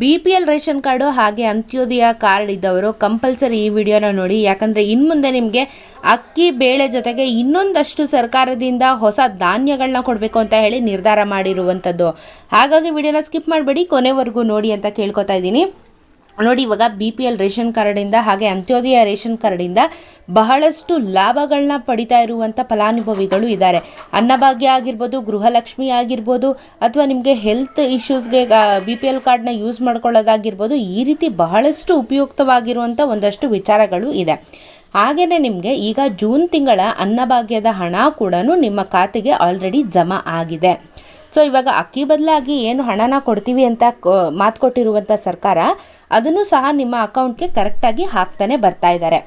B P L ration card ಹಾಗೆ Antyodaya card ಇದ್ದವರು compulsory ಈ ವಿಡಿಯೋನ ನೋಡಿ. ಯಾಕಂದರೆ ಇನ್ನು ಮುಂದೆ ನಿಮಗೆ ಅಕ್ಕಿ ಬೇಳೆ ಜೊತೆಗೆ ಇನ್ನೊಂದಷ್ಟು ಸರ್ಕಾರದಿಂದ ಹೊಸ ಧಾನ್ಯಗಳನ್ನ ಕೊಡಬೇಕು ಅಂತ ಹೇಳಿ ನಿರ್ಧಾರ ಮಾಡಿರುವಂಥದ್ದು ಹಾಗಾಗಿ ವಿಡಿಯೋನ ಸ್ಕಿಪ್ ಮಾಡಬೇಡಿ, ಕೊನೆವರೆಗೂ ನೋಡಿ ಅಂತ ಕೇಳ್ಕೊತಾ ಇದ್ದೀನಿ. ನೋಡಿ, ಇವಾಗ ಬಿ ಪಿ ಎಲ್ ರೇಷನ್ ಕಾರ್ಡಿಂದ ಹಾಗೆ ಅಂತ್ಯೋದಯ ರೇಷನ್ ಕಾರ್ಡಿಂದ ಬಹಳಷ್ಟು ಲಾಭಗಳನ್ನ ಪಡಿತಾ ಇರುವಂಥ ಫಲಾನುಭವಿಗಳು ಇದ್ದಾರೆ. ಅನ್ನಭಾಗ್ಯ ಆಗಿರ್ಬೋದು, ಗೃಹಲಕ್ಷ್ಮಿ ಆಗಿರ್ಬೋದು, ಅಥವಾ ನಿಮಗೆ ಹೆಲ್ತ್ ಇಶ್ಯೂಸ್ಗೆ ಬಿ ಪಿ ಎಲ್ ಕಾರ್ಡ್ನ ಯೂಸ್ ಮಾಡ್ಕೊಳ್ಳೋದಾಗಿರ್ಬೋದು, ಈ ರೀತಿ ಬಹಳಷ್ಟು ಉಪಯುಕ್ತವಾಗಿರುವಂಥ ಒಂದಷ್ಟು ವಿಚಾರಗಳು ಇದೆ. ಹಾಗೆಯೇ ನಿಮಗೆ ಈಗ ಜೂನ್ ತಿಂಗಳ ಅನ್ನಭಾಗ್ಯದ ಹಣ ಕೂಡ ನಿಮ್ಮ ಖಾತೆಗೆ ಆಲ್ರೆಡಿ ಜಮಾ ಆಗಿದೆ. ಸೊ ಇವಾಗ ಅಕ್ಕಿ ಬದಲಾಗಿ ಏನು ಹಣನ ಕೊಡ್ತೀವಿ ಅಂತ ಮಾತು ಕೊಟ್ಟಿರುವಂಥ ಸರ್ಕಾರ ಅದನ್ನು ಸಹ ನಿಮ್ಮ ಅಕೌಂಟ್ಗೆ ಕರೆಕ್ಟಾಗಿ ಹಾಕ್ತಾನೆ ಬರ್ತಾ ಇದ್ದಾರೆ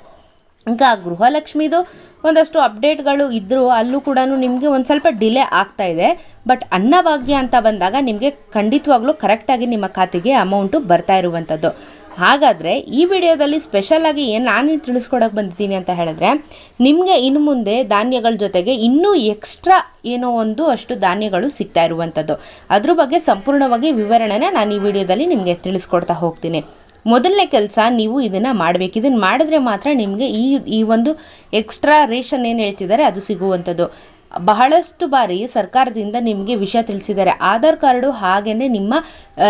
ಈಗ ಗೃಹಲಕ್ಷ್ಮಿದು ಒಂದಷ್ಟು ಅಪ್ಡೇಟ್ಗಳು ಇದ್ದರೂ ಅಲ್ಲೂ ಕೂಡ ನಿಮಗೆ ಒಂದು ಸ್ವಲ್ಪ ಡಿಲೇ ಆಗ್ತಾ ಇದೆ. ಬಟ್ ಅನ್ನಭಾಗ್ಯ ಅಂತ ಬಂದಾಗ ನಿಮಗೆ ಖಂಡಿತವಾಗ್ಲೂ ಕರೆಕ್ಟಾಗಿ ನಿಮ್ಮ ಖಾತೆಗೆ ಅಮೌಂಟು ಬರ್ತಾ ಇರುವಂಥದ್ದು ಹಾಗಾದರೆ ಈ ವಿಡಿಯೋದಲ್ಲಿ ಸ್ಪೆಷಲಾಗಿ ಏನು ನಾನು ತಿಳಿಸ್ಕೊಡೋಕೆ ಬಂದಿದ್ದೀನಿ ಅಂತ ಹೇಳಿದ್ರೆ, ನಿಮಗೆ ಇನ್ನು ಮುಂದೆ ಧಾನ್ಯಗಳ ಜೊತೆಗೆ ಇನ್ನೂ ಎಕ್ಸ್ಟ್ರಾ ಏನೋ ಒಂದು ಅಷ್ಟು ಧಾನ್ಯಗಳು ಸಿಗ್ತಾ ಇರುವಂಥದ್ದು ಅದ್ರ ಬಗ್ಗೆ ಸಂಪೂರ್ಣವಾಗಿ ವಿವರಣೆನ ನಾನು ಈ ವಿಡಿಯೋದಲ್ಲಿ ನಿಮಗೆ ತಿಳಿಸ್ಕೊಡ್ತಾ ಹೋಗ್ತೀನಿ. ಮೊದಲನೇ ಕೆಲಸ ನೀವು ಇದನ್ನು ಮಾಡಬೇಕು. ಇದನ್ನು ಮಾಡಿದ್ರೆ ಮಾತ್ರ ನಿಮಗೆ ಈ ಈ ಒಂದು ಎಕ್ಸ್ಟ್ರಾ ರೇಷನ್ ಏನು ಹೇಳ್ತಿದ್ದಾರೆ ಅದು ಸಿಗುವಂಥದ್ದು ಬಹಳಷ್ಟು ಬಾರಿ ಸರ್ಕಾರದಿಂದ ನಿಮಗೆ ವಿಷಯ ತಿಳಿಸಿದ್ದಾರೆ. ಆಧಾರ್ ಕಾರ್ಡು ಹಾಗೆಯೇ ನಿಮ್ಮ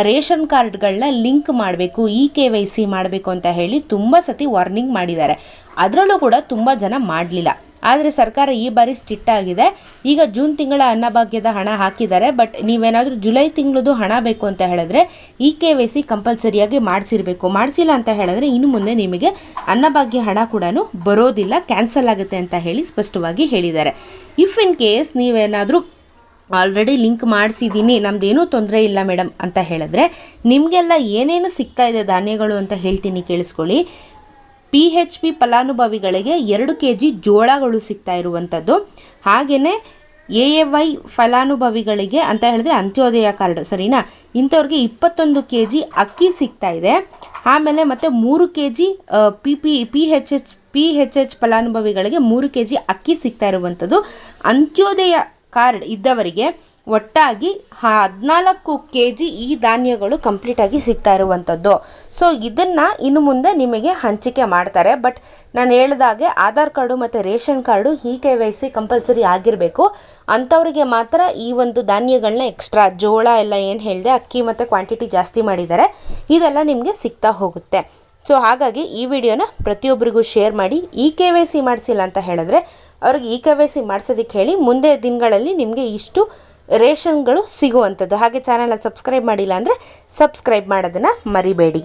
ರೇಷನ್ ಕಾರ್ಡ್ಗಳನ್ನ ಲಿಂಕ್ ಮಾಡಬೇಕು ಇ ಕೆ ವೈ ಸಿ ಮಾಡಬೇಕು ಅಂತ ಹೇಳಿ ತುಂಬ ಸತಿ ವಾರ್ನಿಂಗ್ ಮಾಡಿದ್ದಾರೆ. ಅದರಲ್ಲೂ ಕೂಡ ತುಂಬ ಜನ ಮಾಡಲಿಲ್ಲ. ಆದರೆ ಸರ್ಕಾರ ಈ ಬಾರಿ ಸ್ಟ್ರಿಕ್ಟ್ ಆಗಿದೆ. ಈಗ ಜೂನ್ ತಿಂಗಳ ಅನ್ನಭಾಗ್ಯದ ಹಣ ಹಾಕಿದ್ದಾರೆ, ಬಟ್ ನೀವೇನಾದರೂ ಜುಲೈ ತಿಂಗಳದು ಹಣ ಬೇಕು ಅಂತ ಹೇಳಿದ್ರೆ ಇ ಕೆ ವೈ ಸಿ ಕಂಪಲ್ಸರಿಯಾಗಿ ಮಾಡಿಸಿರಬೇಕು. ಮಾಡಿಸಿಲ್ಲ ಅಂತ ಹೇಳಿದ್ರೆ ಇನ್ನು ಮುಂದೆ ನಿಮಗೆ ಅನ್ನಭಾಗ್ಯ ಹಣ ಕೂಡ ಬರೋದಿಲ್ಲ, ಕ್ಯಾನ್ಸಲ್ ಆಗುತ್ತೆ ಅಂತ ಹೇಳಿ ಸ್ಪಷ್ಟವಾಗಿ ಹೇಳಿದ್ದಾರೆ. ಇಫ್ ಇನ್ ಕೇಸ್ ನೀವೇನಾದರೂ ಆಲ್ರೆಡಿ ಲಿಂಕ್ ಮಾಡಿಸಿದ್ದೀನಿ ನಮ್ದೇನೂ ತೊಂದರೆ ಇಲ್ಲ ಮೇಡಮ್ ಅಂತ ಹೇಳಿದ್ರೆ ನಿಮಗೆಲ್ಲ ಏನೇನು ಸಿಗ್ತಾ ಇದೆ ಧಾನ್ಯಗಳು ಅಂತ ಹೇಳ್ತೀನಿ ಕೇಳಿಸ್ಕೊಳ್ಳಿ. ಪಿ ಹೆಚ್ ಪಿ ಫಲಾನುಭವಿಗಳಿಗೆ ಎರಡು ಕೆ ಜಿ ಜೋಳಗಳು ಸಿಗ್ತಾ ಇರುವಂಥದ್ದು ಹಾಗೆಯೇ ಎ ಎ ವೈ ಫಲಾನುಭವಿಗಳಿಗೆ ಅಂತ ಹೇಳಿದ್ರೆ ಅಂತ್ಯೋದಯ ಕಾರ್ಡ್, ಸರಿನಾ? ಇಂಥವ್ರಿಗೆ ಇಪ್ಪತ್ತೊಂದು ಕೆ ಜಿ ಅಕ್ಕಿ ಸಿಗ್ತಾ ಇದೆ. ಆಮೇಲೆ ಮತ್ತು ಮೂರು K G P P P H H P H H ಫಲಾನುಭವಿಗಳಿಗೆ ಮೂರು ಕೆ ಜಿ ಅಕ್ಕಿ ಸಿಗ್ತಾ ಇರುವಂಥದ್ದು ಅಂತ್ಯೋದಯ ಕಾರ್ಡ್ ಇದ್ದವರಿಗೆ ಒಟ್ಟಾಗಿ ಹದಿನಾಲ್ಕು ಕೆ ಜಿ ಈ ಧಾನ್ಯಗಳು ಕಂಪ್ಲೀಟಾಗಿ ಸಿಗ್ತಾ ಇರುವಂಥದ್ದು. ಸೊ ಇದನ್ನು ಇನ್ನು ಮುಂದೆ ನಿಮಗೆ ಹಂಚಿಕೆ ಮಾಡ್ತಾರೆ. ಬಟ್ ನಾನು ಹೇಳಿದಾಗೆ ಆಧಾರ್ ಕಾರ್ಡು ಮತ್ತು ರೇಷನ್ ಕಾರ್ಡು ಈ ಕೆ ವೈ ಸಿ ಕಂಪಲ್ಸರಿ ಆಗಿರಬೇಕು. ಅಂಥವ್ರಿಗೆ ಮಾತ್ರ ಈ ಒಂದು ಧಾನ್ಯಗಳನ್ನ ಎಕ್ಸ್ಟ್ರಾ ಜೋಳ ಎಲ್ಲ ಏನು ಹೇಳಿದೆ ಅಕ್ಕಿ ಮತ್ತು ಕ್ವಾಂಟಿಟಿ ಜಾಸ್ತಿ ಮಾಡಿದ್ದಾರೆ. ಇದೆಲ್ಲ ನಿಮಗೆ ಸಿಗ್ತಾ ಹೋಗುತ್ತೆ. ಸೊ ಹಾಗಾಗಿ ಈ ವಿಡಿಯೋನ ಪ್ರತಿಯೊಬ್ಬರಿಗೂ ಶೇರ್ ಮಾಡಿ ಇ ಕೆ ವೈ ಸಿ ಮಾಡಿಸಿಲ್ಲ ಅಂತ ಹೇಳಿದ್ರೆ ಅವ್ರಿಗೆ ಇ ಕೆ ವೈ ಸಿ ಮಾಡಿಸೋದಕ್ಕೆ ಹೇಳಿ ಮುಂದೆ ದಿನಗಳಲ್ಲಿ ನಿಮಗೆ ಇಷ್ಟು ರೇಷನ್ಗಳು ಸಿಗುವಂಥದ್ದು. ಹಾಗೆ ಚಾನಲ್ನ ಸಬ್ಸ್ಕ್ರೈಬ್ ಮಾಡಿಲ್ಲ ಅಂದರೆ ಸಬ್ಸ್ಕ್ರೈಬ್ ಮಾಡೋದನ್ನು ಮರಿಬೇಡಿ.